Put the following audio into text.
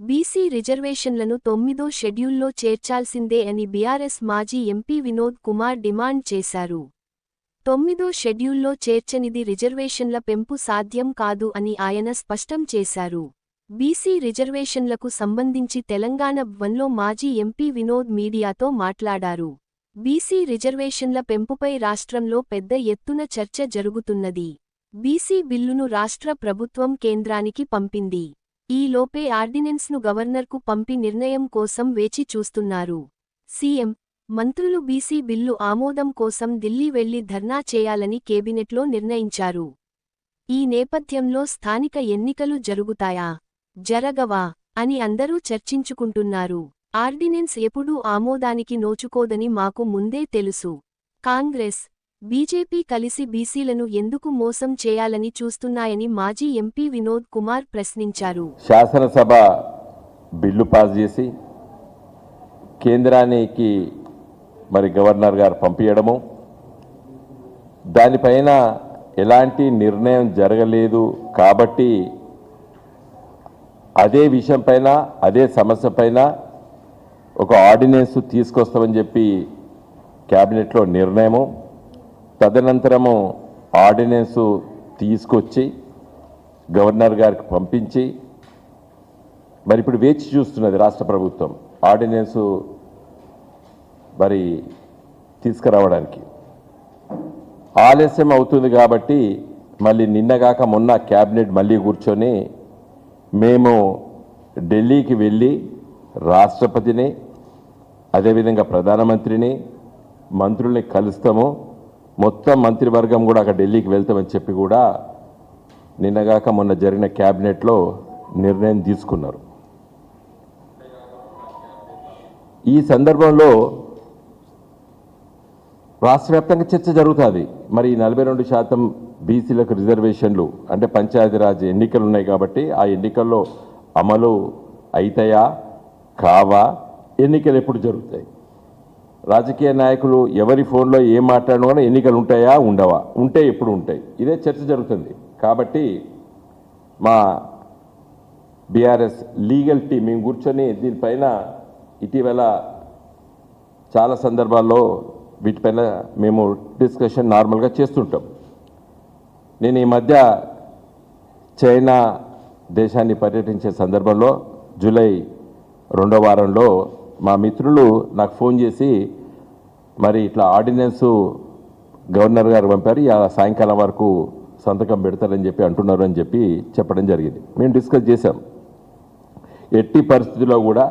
BC రిజర్వేషన్లను తొమ్మిదో షెడ్యూల్లో చేర్చాల్సిందే అని బీఆర్ఎస్ మాజీ ఎంపీ వినోద్ కుమార్ డిమాండ్ చేశారు. తొమ్మిదో షెడ్యూల్లో చేర్చనిది రిజర్వేషన్ల పెంపు సాధ్యం కాదు అని ఆయన స్పష్టం చేశారు. బీసీ రిజర్వేషన్లకు సంబంధించి తెలంగాణ భవన్లో మాజీ ఎంపీ వినోద్ మీడియాతో మాట్లాడారు. బీసీ రిజర్వేషన్ల పెంపుపై రాష్ట్రంలో పెద్ద ఎత్తున చర్చ జరుగుతున్నది. బీసీ బిల్లును రాష్ట్ర ప్రభుత్వం కేంద్రానికి పంపింది. ఈలోపే ఆర్డినెన్స్ను గవర్నర్కు పంపి నిర్ణయం కోసం వేచి చూస్తున్నారు. సీఎం మంత్రులు బీసీ బిల్లు ఆమోదం కోసం ఢిల్లీ వెళ్ళి ధర్నా చేయాలని కేబినెట్లో నిర్ణయించారు. ఈ నేపథ్యంలో స్థానిక ఎన్నికలు జరుగుతాయా? జరగవా? అని అందరూ చర్చించుకుంటున్నారు. ఆర్డినెన్స్ ఎప్పుడూ ఆమోదానికి నోచుకోదని మాకు ముందే తెలుసు. కాంగ్రెస్ బీజేపీ కలిసి బీసీలను ఎందుకు మోసం చేయాలని చూస్తున్నాయని మాజీ ఎంపీ వినోద్ కుమార్ ప్రశ్నించారు. శాసనసభ బిల్లు పాస్ చేసి కేంద్రానికి మరి గవర్నర్ గారు పంపించడము దానిపైన ఎలాంటి నిర్ణయం జరగలేదు కాబట్టి అదే విషయం పైన అదే సమస్య పైన ఒక ఆర్డినెన్స్ తీసుకొస్తామని చెప్పి క్యాబినెట్లో నిర్ణయము. తదనంతరము ఆర్డినెన్సు తీసుకొచ్చి గవర్నర్ గారికి పంపించి మరి ఇప్పుడు వేచి చూస్తున్నది రాష్ట్ర ప్రభుత్వం ఆర్డినెన్సు మరి తీసుకురావడానికి. ఆలస్యం అవుతుంది కాబట్టి మళ్ళీ నిన్నగాక మొన్న క్యాబినెట్ మళ్ళీ కూర్చొని మేము ఢిల్లీకి వెళ్ళి రాష్ట్రపతిని అదేవిధంగా ప్రధానమంత్రిని మంత్రుల్ని కలుస్తాము. మొత్తం మంత్రివర్గం కూడా అక్కడ ఢిల్లీకి వెళ్తామని చెప్పి కూడా నిన్నగాక మొన్న జరిగిన క్యాబినెట్లో నిర్ణయం తీసుకున్నారు. ఈ సందర్భంలో రాష్ట్ర వ్యాప్తంగా చర్చ జరుగుతుంది. మరి నలభై రెండు శాతం బీసీలకు రిజర్వేషన్లు అంటే పంచాయతీరాజ్ ఎన్నికలు ఉన్నాయి కాబట్టి ఆ ఎన్నికల్లో అమలు అవుతాయా కావా ఎన్నికలు ఎప్పుడు జరుగుతాయి? రాజకీయ నాయకులు ఎవరి ఫోన్లో ఏం మాట్లాడినా కూడా ఎన్నికలు ఉంటాయా ఉండవా? ఉంటే ఎప్పుడు ఉంటాయి. ఇదే చర్చ జరుగుతుంది. కాబట్టి మా బీఆర్ఎస్ లీగల్ టీం మేము కూర్చొని దీనిపైన ఇటీవల చాలా సందర్భాల్లో వీటిపైన మేము డిస్కషన్ నార్మల్గా చేస్తుంటాం. నేను ఈ మధ్య చైనా దేశాన్ని పర్యటించే సందర్భంలో జూలై రెండో వారంలో మా మిత్రులు నాకు ఫోన్ చేసి మరి ఇట్లా ఆర్డినెన్స్ గవర్నర్ గారు పంపారు ఇలా సాయంకాలం వరకు సంతకం పెడతారని చెప్పి అంటున్నారు అని చెప్పి చెప్పడం జరిగింది. మేము డిస్కస్ చేశాం. ఎట్టి పరిస్థితుల్లో కూడా